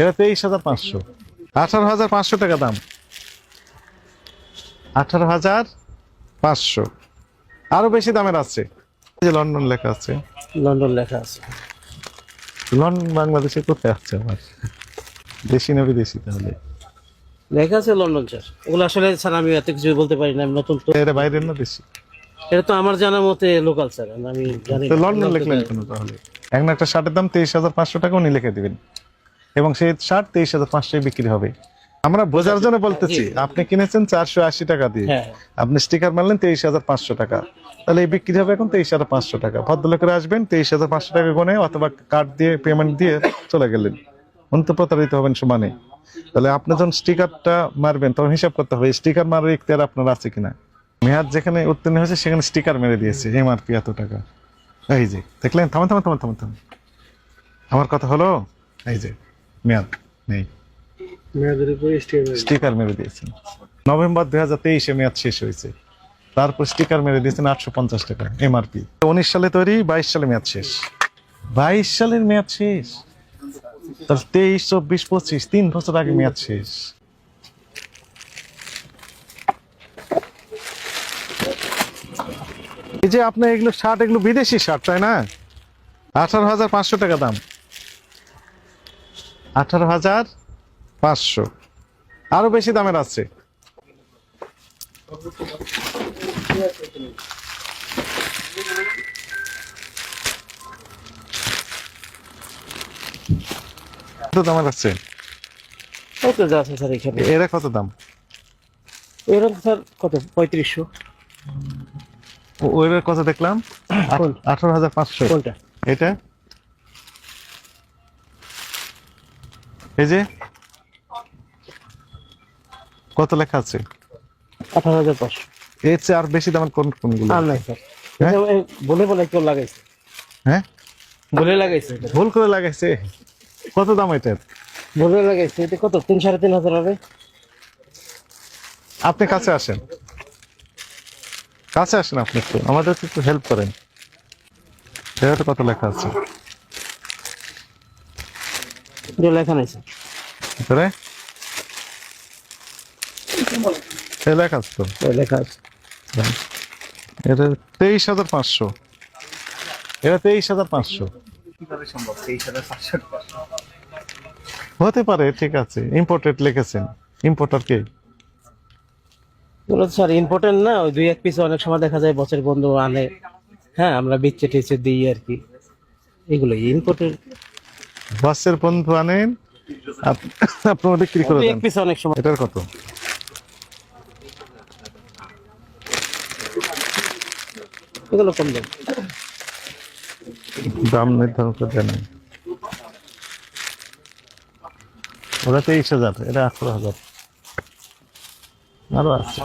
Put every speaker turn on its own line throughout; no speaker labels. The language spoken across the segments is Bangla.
এটা তেইশ হাজার পাঁচশো। আঠারো হাজার পাঁচশো টাকা দাম। আঠারো হাজার পাঁচশো। আরও বেশি দামের আছে। যে লন্ডন লেখা আছে।
লন্ডন লেখা আছে।
লন্ডন বাংলাদেশে কোথায় আছে আমার? দেশি না বিদেশি তাহলে?
লেখা আছে লন্ডন স্যার। ওগুলো আসলে স্যার আমি এত কিছু বলতে পারি না আমি নতুন তো।
এটা বাইরের না দেশি?
এটা তো আমার জানা মতে লোকাল স্যার। আমি জানি
লন্ডন লিখলেন কেন তাহলে? এখন একটা শার্টের দাম তেইশ হাজার পাঁচশো টাকা উনি লিখে দিবেন। এবং সেই শার্ট তেইশ হাজার পাঁচশোয় বিক্রি হবে। আমরা বোঝার জন্য বলতেছি আপনি কিনেছেন চারশো আশি টাকা দিয়ে।
হ্যাঁ।
আপনি স্টিকার মারলেন তেইশ হাজার পাঁচশো টাকা। তাহলে এই বিক্রি হবে এখন তেইশ হাজার পাঁচশো টাকা। ভদ্রলোকেরা আসবেন তেইশ হাজার পাঁচশো টাকা গনে অথবা কার্ড দিয়ে পেমেন্ট দিয়ে চলে গেলেন। উনি তো প্রতারিত হবেন সমানে। তাহলে আপনি যখন স্টিকারটা মারবেন তখন হিসাব করতে হবে স্টিকার মারার ইখতিয়ার আপনার আছে কিনা? মেয়াদ যেখানে উত্তীর্ণ হয়েছে সেখানে স্টিকার মেরে দিয়েছে এমআরপি এত টাকা। এই যে দেখলেন? থামান থামান থামান থামান থামান। আমার কথা হলো এই যে। মেয়াদ নেই।
মেয়েদের উপরে
স্টিকার মেরে দিয়েছেন। নভেম্বর দুই হাজার তেইশে মেয়াদ শেষ হয়েছে। তারপর স্টিকার মেরে দিয়েছেন আটশো পঞ্চাশ টাকা এমআরপি। উনিশ সালে তৈরি বাইশ সালে মেয়াদ শেষ। বাইশ সালের মেয়াদ শেষ? তার তেইশ চব্বিশ পঁচিশ তিন বছর আগে মেয়াদ শেষ। এই যে আপনার এগুলো শার্ট এগুলো বিদেশি শার্ট তাই না? আঠারো হাজার পাঁচশো টাকা দাম। আঠারো হাজার পাঁচশো। আরও বেশি দামের আছে। কত দামের আছে?
কত যা আছে স্যার এখানে।
এরা কত দাম?
স্যার কত? পঁয়ত্রিশশো।
ওইটার দেখলাম? আঠারো হাজার পাঁচশো। এটা? এই যে কত লেখা আছে?
আঠারো হাজার পাঁচশো।
এর চেয়ে আর বেশি দামের কোন কোনগুলো?
আর নাই স্যার।
হ্যাঁ?
বলে বলে কেউ লাগাইছে।
হ্যাঁ?
বলে লাগাইছে।
ভুল করে লাগাইছে? কত দাম এটার?
বলে লাগাইছে এটা কত? তিন সাড়ে তিন হাজার হবে।
আপনি কাছে আসেন। কাছে আসেন আপনি একটু। আমাদের একটু হেল্প করেন। কত লেখা আছে?
এটা লেখা নাই
ভিতরে লেখা আছে তো?
লেখা আছে।
এটা তেইশ হাজার পাঁচশো। এটা তেইশ হাজার পাঁচশো। হতে পারে ঠিক আছে। ইম্পোর্টেড লিখেছেন। ইম্পোর্টার কে?
স্যার ইম্পর্টেন্ট না ওই দুই এক পিস অনেক সময় দেখা যায় বছর বন্ধু আনে। হ্যাঁ আমরা বিচ্ছে টিচ্ছে দিই আর কি। এগুলো ইম্পর্টেন্ট
বাসের বন্ধু আনেন। আপ- আপনারা বিক্রি করে দেন।
অনেক সময়
এটার কত?
এগুলো কম দাম।
দাম নির্ধারণ করে দেন। ওরা তেইশ হাজার এটা আঠারো হাজার। আরও আছে।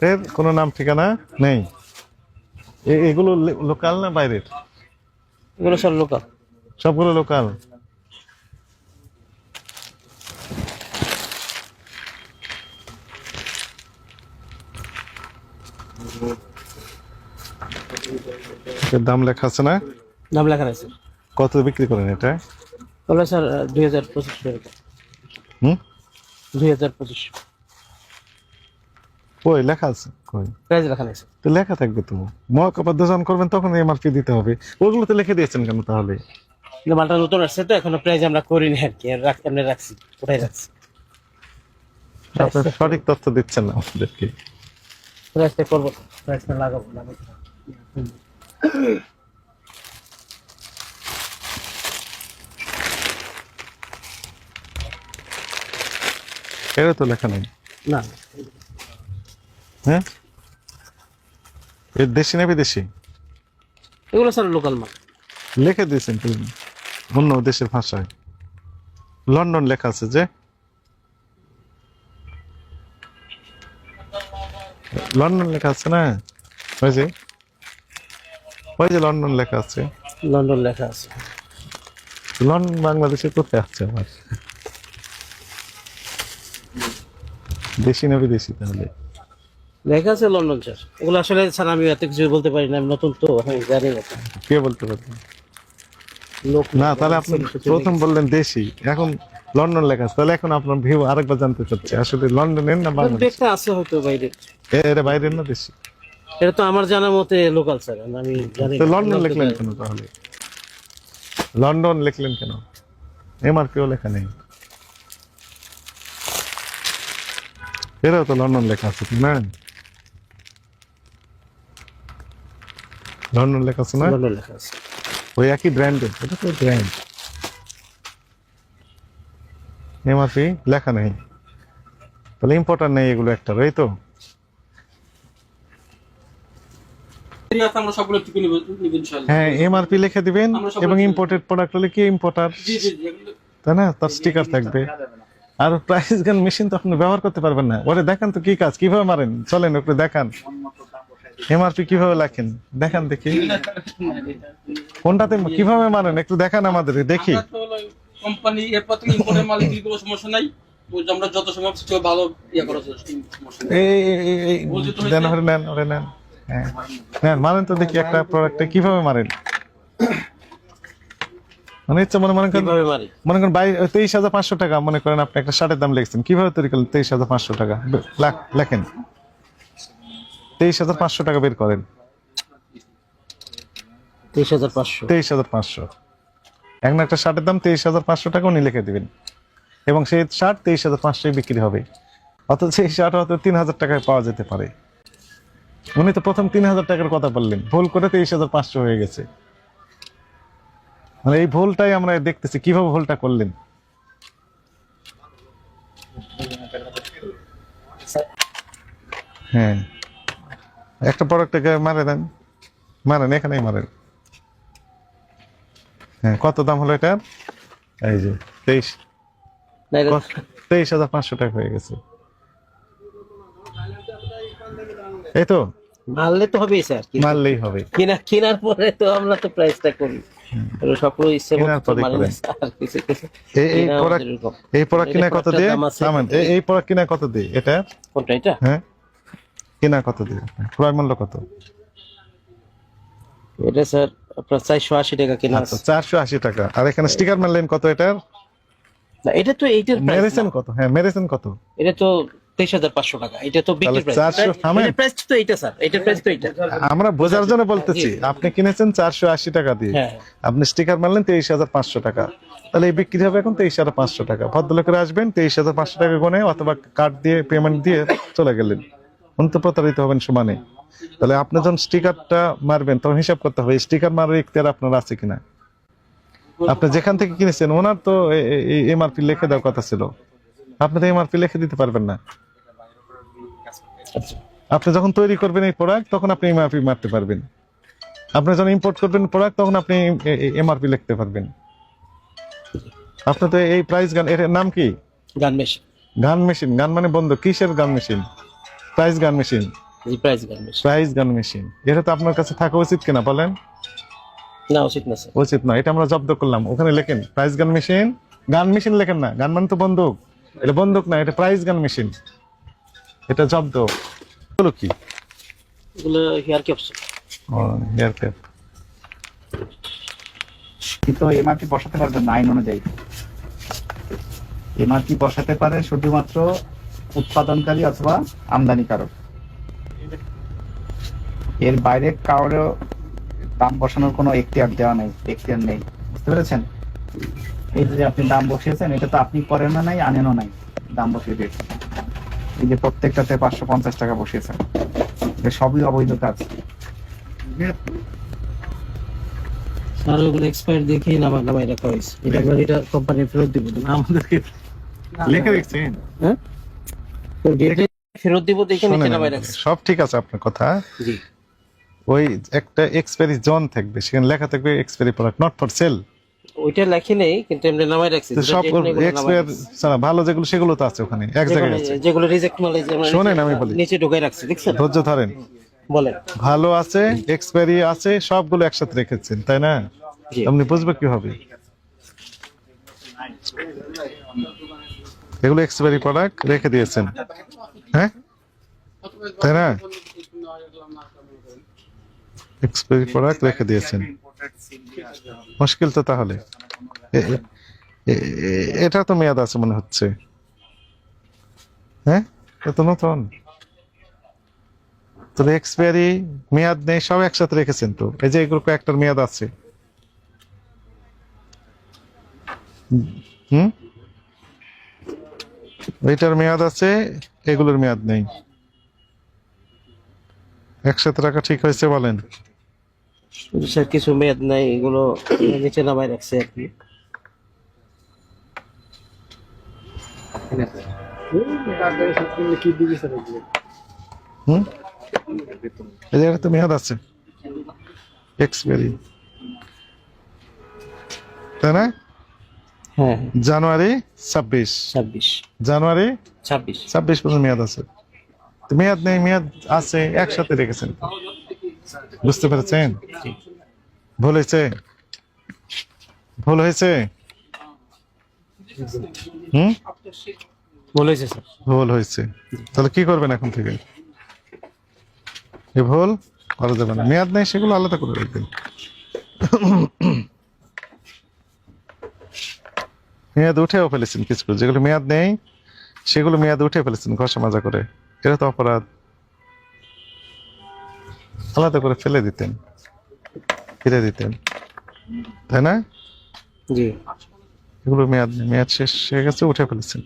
এর কোনো নাম ঠিকানা নেই? এ- এগুলো লোকাল না বাইরের?
এগুলো স্যার লোকাল।
সবগুলো লোকাল? দাম লেখা আছে না?
দাম লেখা স্যার
কত বিক্রি করেন এটা?
স্যার দুই হাজার পঁচিশশো টাকা।
হুম?
দুই হাজার পঁচিশশো
কই লেখা আছে কই
প্রাইস লেখা স্যার
তো লেখা থাকবে তো। মহাকাপাধ্য যখন করবেন তখন এমআরপি দিতে হবে। ওগুলোতে লিখে দিয়েছেন কেন তাহলে?
মালটা নতুন আসছে তো এখনও প্রাইস আমরা করিনি আর কি আর এমনি রাখছি ওটাই রাখছি?
আপনার সঠিক তথ্য দিচ্ছেন না আমাদেরকে।
প্রাইসটা করব প্রাইসটা লাগাবো লাগাবো।
এটা তো লেখা নেই।
না।
হ্যাঁ? এর দেশি না বিদেশি?
এগুলো স্যার লোকাল মাল।
লিখে দিয়েছেন তো। অন্য দেশের ভাষায়। লন্ডন লেখা আছে যে। লন্ডন লেখা আছে না? ওই যে। ওই যে লন্ডন লেখা আছে।
লন্ডন লেখা আছে।
লন্ডন বাংলাদেশে কোথায় আছে আমার? দেশি না বিদেশি তাহলে?
লেখা আছে লন্ডন স্যার। ওগুলো আসলে স্যার আমি এত কিছু বলতে পারি না আমি নতুন তো আমি জানি না।
কে বলতে পারবেন
লোক
না তাহলে আপনি প্রথম বললেন দেশি। এখন লন্ডন লেখা আছে তাহলে এখন আপনার ভিউ আরেকবার জানতে চাচ্ছি। আসলে লন্ডনের না বাংলাদেশ
একটা আছে হয়তো বাইরে।
এর বাইরের না দেশি?
এটা তো আমার জানা মতে লোকাল স্যার আমি জানি
তো লন্ডন লিখলেন কেন তাহলে? লন্ডন লিখলেন কেন? এমআরপিও লেখা নেই। এরাও তো লন্ডন লেখা আছে না? লন্ডন লেখা আছে না?
লন্ডন লেখা আছে।
ওই একই ব্র্যান্ডের এটা তো ব্র্যান্ড এমআরপি লেখা নেই। তাহলে ইম্পর্টেন্ট নেই এগুলো একটা এই তো।
এরিয়াতে আমরা সবগুলো টিপে নিব নিব ইনশাআল্লাহ।
হ্যাঁ এমআরপি লিখে দিবেন এবং। ইম্পোর্টেড প্রোডাক্ট হলে কি ইম্পোর্টার
জি জি জি, এগুলো-
তাই না? তার স্টিকার থাকবে। আর প্রাইস গান মেশিন তো আপনি ব্যবহার করতে পারবেন না। ওরে দেখান তো কি কাজ কীভাবে মারেন? চলেন ওকে দেখান। এমআরপি কীভাবে লেখেন? দেখান দেখি। কোনটাতে কীভাবে মারেন একটু দেখান আমাদের দেখি।
আমরা তো হলো কোম্পানি এরপর থেকে ইম্পোর্টের মাল দিলে সমস্যা নাই। আমরা যত সময় ভালো ইয়ে করা সমস্যা
এই
তো
দেন। ওরে নেন ওরে নেন। হ্যাঁ। নেন মারেন তো দেখি একটা প্রোডাক্টে কীভাবে মারেন। মানে ইচ্ছা মনে মনে করেন মনে করেন বাই তেইশ হাজার পাঁচশো টাকা মনে করেন আপনি একটা শার্টের দাম লিখছেন। কীভাবে তৈরি করলেন তেইশ হাজার পাঁচশো টাকা? লেখেন। তেইশ হাজার পাঁচশো টাকা বের করেন।
তেইশ হাজার পাঁচশো।
তেইশ হাজার পাঁচশো। এখন একটা শার্টের দাম তেইশ হাজার পাঁচশো টাকা উনি লিখে দিবেন। এবং সেই শার্ট তেইশ হাজার পাঁচশোয় বিক্রি হবে। অথচ সেই শার্ট হয়তো তিন হাজার টাকায় পাওয়া যেতে পারে। উনি তো প্রথম তিন হাজার টাকার কথা বললেন। ভুল করে তেইশ হাজার পাঁচশো হয়ে গেছে। মানে এই ভুলটাই আমরা দেখতেছি কীভাবে ভুলটা করলেন। হ্যাঁ। একটা প্রোডাক্টকে মারে দেন। মারেন এখানেই মারেন। হ্যাঁ কত দাম হলো এটার? এই যে তেইশ।
এটা-
তেইশ হাজার পাঁচশো টাকা হয়ে গেছে। এই তো?
মারলে তো হবেই স্যার।
মারলেই হবে।
কিনা কেনার পরে তো আমরা তো প্রাইসটা করি। ইচ্ছে
এই এই
কেনা
কত দিয়ে? এই- এই প্রোডাক্ট কিনা কত দিয়ে? এটা?
কোনটা এটা?
হ্যাঁ। কিনা কত দিয়ে? ক্রয় মূল্য কত?
এটা স্যার আপনার চারশো আশি টাকা কেনা
আচ্ছা। চারশো আশি টাকা। আর এখানে স্টিকার মারলেন কত এটার?
না, এটা তো এইটার
মেরেছেন কত? হ্যাঁ মেরেছেন কত?
এটা তো তেইশ হাজার পাঁচশো টাকা এটা তো বিক্রি প্রাইস
400
প্রাইস তো এইটা স্যার এটার প্রাইস তো এইটা।
আমরা বোঝার জন্য বলতেছি আপনি কিনেছেন চারশো আশি টাকা দিয়ে।
হ্যাঁ।
আপনি স্টিকার মারলেন তেইশ হাজার পাঁচশো টাকা। তাহলে এই বিক্রি হবে এখন তেইশ হাজার পাঁচশো টাকা। ভদ্রলোকেরা আসবেন তেইশ হাজার পাঁচশো টাকা গনে অথবা কার্ড দিয়ে পেমেন্ট দিয়ে চলে গেলেন। উনি তো প্রতারিত হবেন সমানে। তাহলে আপনি যখন স্টিকারটা মারবেন তখন হিসাব করতে হবে স্টিকার মারার ইখতিয়ার আপনার আছে কিনা? আপনি যেখান থেকে কিনেছেন ওনার তো এমআরপি লিখে দেওয়ার কথা ছিল। আপনি তো এমআরপি লিখে দিতে পারবেন না। আপনি যখন তৈরি করবেন এই প্রোডাক্ট তখন আপনি এমআরপি মারতে পারবেন। আপনি যখন ইম্পোর্ট করবেন প্রোডাক্ট তখন আপনি এমআরপি লিখতে পারবেন। আপনি তো এই প্রাইস গান এর নাম কি?
গান মেশিন।
গান মেশিন। গান মানে বন্ধ কিসের gun machine? Price gun machine.
জি price gun machine.
Price gun machine. এটা তো আপনার কাছে থাকা উচিত কিনা বলেন?
না উচিত না স্যার।
উচিত না এটা আমরা জব্দ করলাম। ওখানে লেখেন প্রাইস গান মেশিন। গান মেশিন লেখেন না গান মানে তো বন্দুক। এটা বন্দুক না এটা প্রাইস গান মেশিন। এটা জব্দ। হলো কি?
এগুলো হেয়ার ক্যাপসুল
ও হেয়ার ক্যাপ।
কিন্তু এমআরপি বসাতে পারবেন না আইন অনুযায়ী। এমআরপি বসাতে পারে শুধুমাত্র উৎপাদনকারী অথবা আমদানিকারক। এর বাইরে কারোর দাম বসানোর কোনো এখতিয়ার দেওয়া নেই এখতিয়ার নেই। বুঝতে পেরেছেন? এই যে আপনি দাম বসিয়েছেন এটা তো আপনি করেন নাই আনেনও নাই দাম বসিয়ে দিয়েছেন এই যে প্রত্যেকটাতে পাঁচশো পঞ্চাশ টাকা বসিয়েছেন। এটা সবই অবৈধ কাজ।
স্যার ওগুলো এক্সপায়ার দেখেই নামা নামাই রাখা হয়েছে। এটা এটা কোম্পানি ফেরত দিব। আমাদেরকে
লিখে রেখেছেন?
হ্যাঁ? ফেরত দিব দেখে নিচে নামাই রাখছি।
সব ঠিক আছে আপনার কথা।
জি।
ওই একটা এক্সপায়ারি জোন থাকবে সেখানে লেখা থাকবে expiry product not for sale
ওইটা লেখি নেই কিন্তু এমনি নামাই রাখছি।
সব এক্সপায়ার
রাখছি।
ভালো যেগুলো সেগুলো তো আছে ওখানে এক জায়গায় আছে।
যেগুলো রিজেক্ট মাল এই
শোনেন আমি বলি।
নিচে ঢুকাই রাখছি দেখছেন?
ধৈর্য ধরেন।
বলেন।
ভালো আছে এক্সপায়ারি আছে সবগুলো একসাথে রেখেছেন তাই না? আপনি বুঝবে কি হবে এগুলো এক্সপায়ারি প্রোডাক্ট রেখে দিয়েছেন। হ্যাঁ? তাই না? এক্সপায়ারি প্রোডাক্ট রেখে দিয়েছেন। মুশকিল তো তাহলে। এটা তো মেয়াদ আছে মনে হচ্ছে। হ্যাঁ? তো নতুন। তো এক্সপায়ারি মেয়াদ নেই, সব একসাথে রেখেছেন তো। এই যে এগুলো কয়েকটার মেয়াদ আছে। হুম? এইটার মেয়াদ আছে এগুলোর মেয়াদ নেই। একসাথে রাখা ঠিক হয়েছে বলেন।
স্যার কিছু মেয়াদ নাই এগুলো নিচে নামাই রাখছে আর কি।
হুম? জায়গাটা তো মেয়াদ আছে। এক্সপায়ারি তাই না?
হ্যাঁ।
জানুয়ারি ছাব্বিশ।
ছাব্বিশ।
জানুয়ারি
ছাব্বিশ।
ছাব্বিশ পর্যন্ত মেয়াদ আছে। মেয়াদ নেই মেয়াদ আছে একসাথে রেখেছেন। বুঝতে পেরেছেন? ভুল হয়েছে? ভুল হয়েছে? হুম?
বলেছে স্যার।
ভুল হয়েছে। তাহলে কি করবেন এখন থেকে? এ ভুল করা যাবে না। মেয়াদ নেই সেগুলো আলাদা করে রাখবেন। মেয়াদ উঠেও ফেলেছেন কিছু কিছু। যেগুলো মেয়াদ নেই সেগুলো মেয়াদ উঠে ফেলেছেন ঘষা মাজা করে। এটা তো অপরাধ। আলাদা করে ফেলে দিতেন। ফিরে দিতেন। তাই না?
জি।
এগুলো মেয়াদ নেই মেয়াদ শেষ হয়ে গেছে উঠে ফেলেছেন।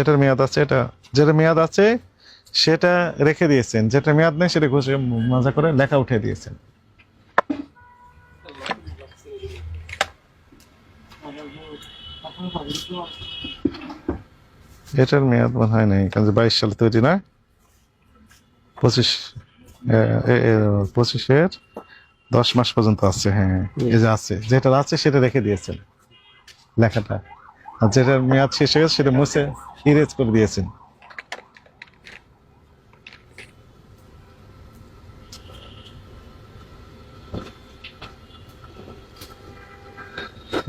এটার মেয়াদ আছে এটা যেটা মেয়াদ আছে সেটা রেখে দিয়েছেন যেটা মেয়াদ নেই সেটা ঘষে মজা করে লেখা উঠে দিয়েছেন। এটার মেয়াদ মনে হয় নাই কারণ বাইশ সালে তৈরি না। পঁচিশ পঁচিশের দশ মাস পর্যন্ত আছে হ্যাঁ এই যে আছে যেটা আছে সেটা রেখে দিয়েছেন লেখাটা। আর যেটার মেয়াদ শেষ হয়ে গেছে সেটা মুছে ইরেজ করে দিয়েছেন।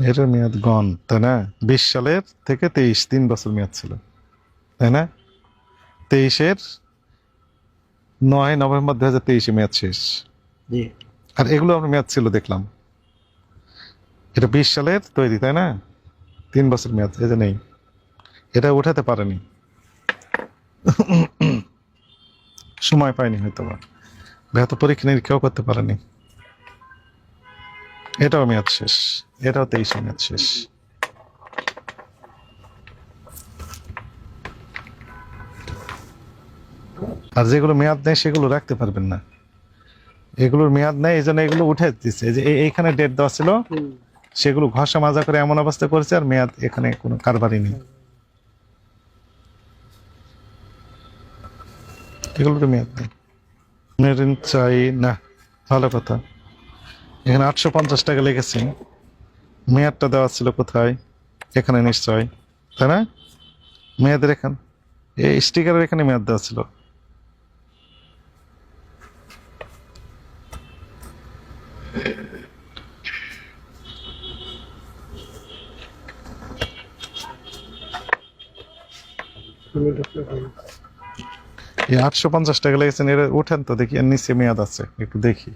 এটার মেয়াদ গন তাই না? বিশ সালের থেকে তেইশ তিন বছর মেয়াদ ছিল তাই না? তেইশের নয় নভেম্বর দু হাজার তেইশে মেয়াদ শেষ। আর এগুলো আমার মেয়াদ ছিল দেখলাম। এটা বিশ সালের তৈরি তাই না? তিন বছর মেয়াদ এটা নেই। এটা উঠাতে পারেনি। সময় পায়নি হয়তো বা হয়তো পরীক্ষা নিরীক্ষাও করতে পারেনি। এটাও মেয়াদ শেষ। এটাও তেইশে মেয়াদ শেষ। আর যেগুলো মেয়াদ নেই সেগুলো রাখতে পারবেন না। এগুলোর মেয়াদ নেই এই জন্য এগুলো উঠে দিচ্ছে। যে এইখানে ডেট দেওয়া ছিল সেগুলো ঘষা মাজা করে এমন অবস্থা করেছে আর মেয়াদ এখানে কোনো কারবারই নেই। এগুলো তো মেয়াদ নেই। মেরিন চাই না ভালো কথা। এখানে আটশো পঞ্চাশ টাকা লেগেছে মেয়াদটা দেওয়া ছিল কোথায়? এখানে নিশ্চয়, তাই না? মেয়াদের এখান এই স্টিকারের এখানে মেয়াদ দেওয়া ছিল। আটশো পঞ্চাশ টাকা লেগেছেন এর উঠেন তো দেখি, এর নিচে মেয়াদ আছে, একটু দেখি।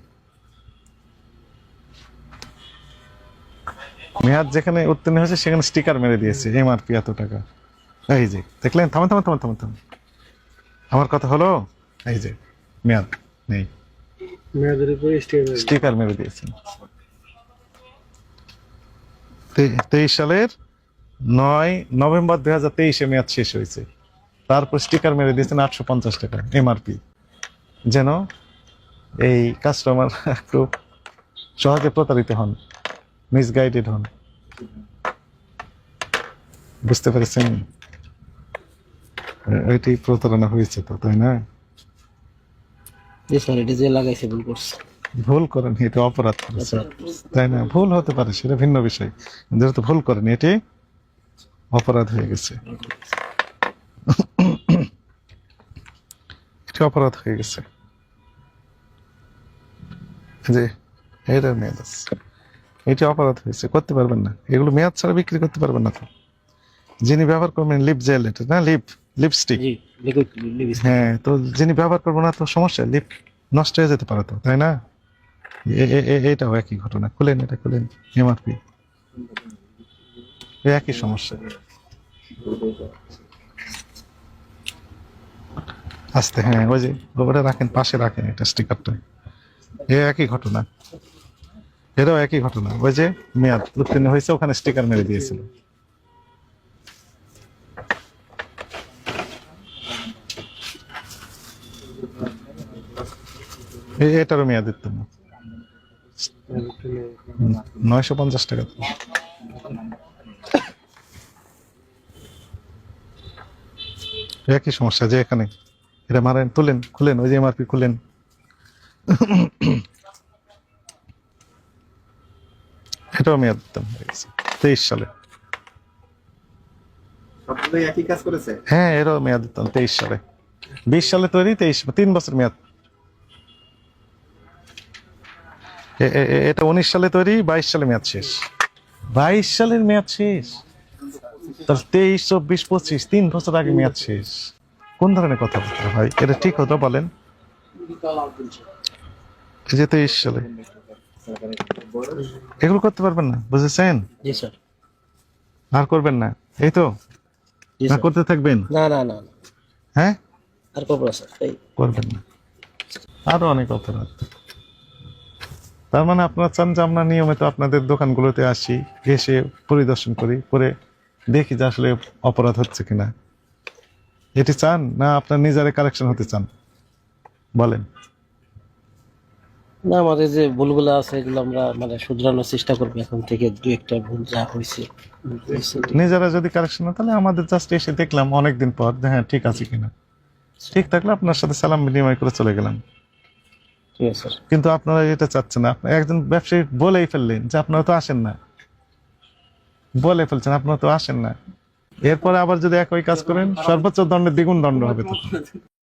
মেয়াদ যেখানে উত্তীর্ণ হয়েছে সেখানে স্টিকার মেরে দিয়েছে। এমআরপি এত টাকা। এই যে দেখলেন? থামান থামান থামান থামান থামান। আমার কথা হলো এই যে মেয়াদ নেই।
মেয়াদের উপরে
স্টিকার মেরে দিয়েছেন। তেইশ সালের নয় নভেম্বর দুই হাজার তেইশে মেয়াদ শেষ হয়েছে। তারপর স্টিকার মেরে দিয়েছেন আটশো পঞ্চাশ টাকা এমআরপি যেন এই কাস্টমার একটু সহজে প্রতারিত হন মিসগাইডেড হন। বুঝতে পেরেছেন? এটি প্রতারণা হয়েছে তো তাই না?
জি স্যার এটা যে লাগাইছে ভুল করছে।
ভুল করেন এটা অপরাধ করেছে। তাই না? ভুল হতে পারে সেটা ভিন্ন বিষয়। যেহেতু ভুল করেন এটি অপরাধ হয়ে গেছে। এটি অপরাধ হয়ে গেছে। যে এটা এটা অপরাধ হয়েছে করতে পারবেন না। এগুলো মেয়াদ ছাড়া বিক্রি করতে পারবেন না তো। যিনি ব্যবহার করবেন লিপ জেল এটা না লিপ লিপস্টিক হ্যাঁ তো যিনি ব্যবহার করব না তো সমস্যা লিপ নষ্ট হয়ে যেতে পারে তো তাই না? এটাও একই ঘটনা। খুলেন এটা খুলেন এমআরপি একই সমস্যা। আস্তে হ্যাঁ ওই যে ওটা রাখেন পাশে রাখেন এটা স্টিকারটা এ একই ঘটনা। এটাও একই ঘটনা। ওই যে মেয়াদ উত্তীর্ণ হয়েছে, ওখানে স্টিকার মেরে দিয়েছিল। এটারও মেয়াদ উত্তীর্ণ। নয়শো পঞ্চাশ টাকা। একই সমস্যা যে এখানে। এটা মারেন, তুলেন, খুলেন, ওই যে এমআরপি খুলেন। এটাও মেয়াদ হয়ে তেইশ সালে। হ্যাঁ এরও মেয়াদ উত্তীর্ণ তেইশ সালে। বিশ সালে তৈরি তেইশ তিন বছর মেয়াদ। এটা উনিশ সালে তৈরি বাইশ সালে মেয়াদ শেষ। বাইশ সালের মেয়াদ শেষ? তাহলে তেইশ চব্বিশ পঁচিশ তিন বছর আগে মেয়াদ শেষ। কোন ধরনের কথাবার্তা ভাই এটা ঠিক হতো বলেন? যে তেইশ সালে। এগুলো করতে পারবেন না বুঝেছেন?
জি স্যার।
আর করবেন না। এই তো না করতে থাকবেন?
না না না।
হ্যাঁ?
আর করব স্যার।
করবেন না। আরও অনেক অপরাধ। তার মানে আপনারা চান যে আমরা নিয়মিত আপনাদের দোকানগুলোতে আসি এসে পরিদর্শন করি করে দেখি যে আসলে অপরাধ হচ্ছে কিনা। এটি চান না আপনার নিজের কালেকশন হতে চান? বলেন।
না আমাদের যে ভুলগুলো আছে এগুলো আমরা মানে শুধরানোর চেষ্টা করব এখন থেকে দু একটা ভুল যা হয়েছে।
নিজেরা যদি কালেকশন না তাহলে আমাদের জাস্ট এসে দেখলাম অনেকদিন পর হ্যাঁ ঠিক আছে কিনা। ঠিক থাকলে আপনার সাথে সালাম বিনিময় করে চলে গেলাম।
ঠিক আছে
কিন্তু আপনারা এটা চাচ্ছেন না। আপনি একজন ব্যবসায়ী বলেই ফেললেন যে আপনারা তো আসেন না। বলে ফেলছেন আপনারা তো আসেন না। এরপরে আবার যদি একই কাজ করেন সর্বোচ্চ দণ্ডের দ্বিগুণ দণ্ড হবে তো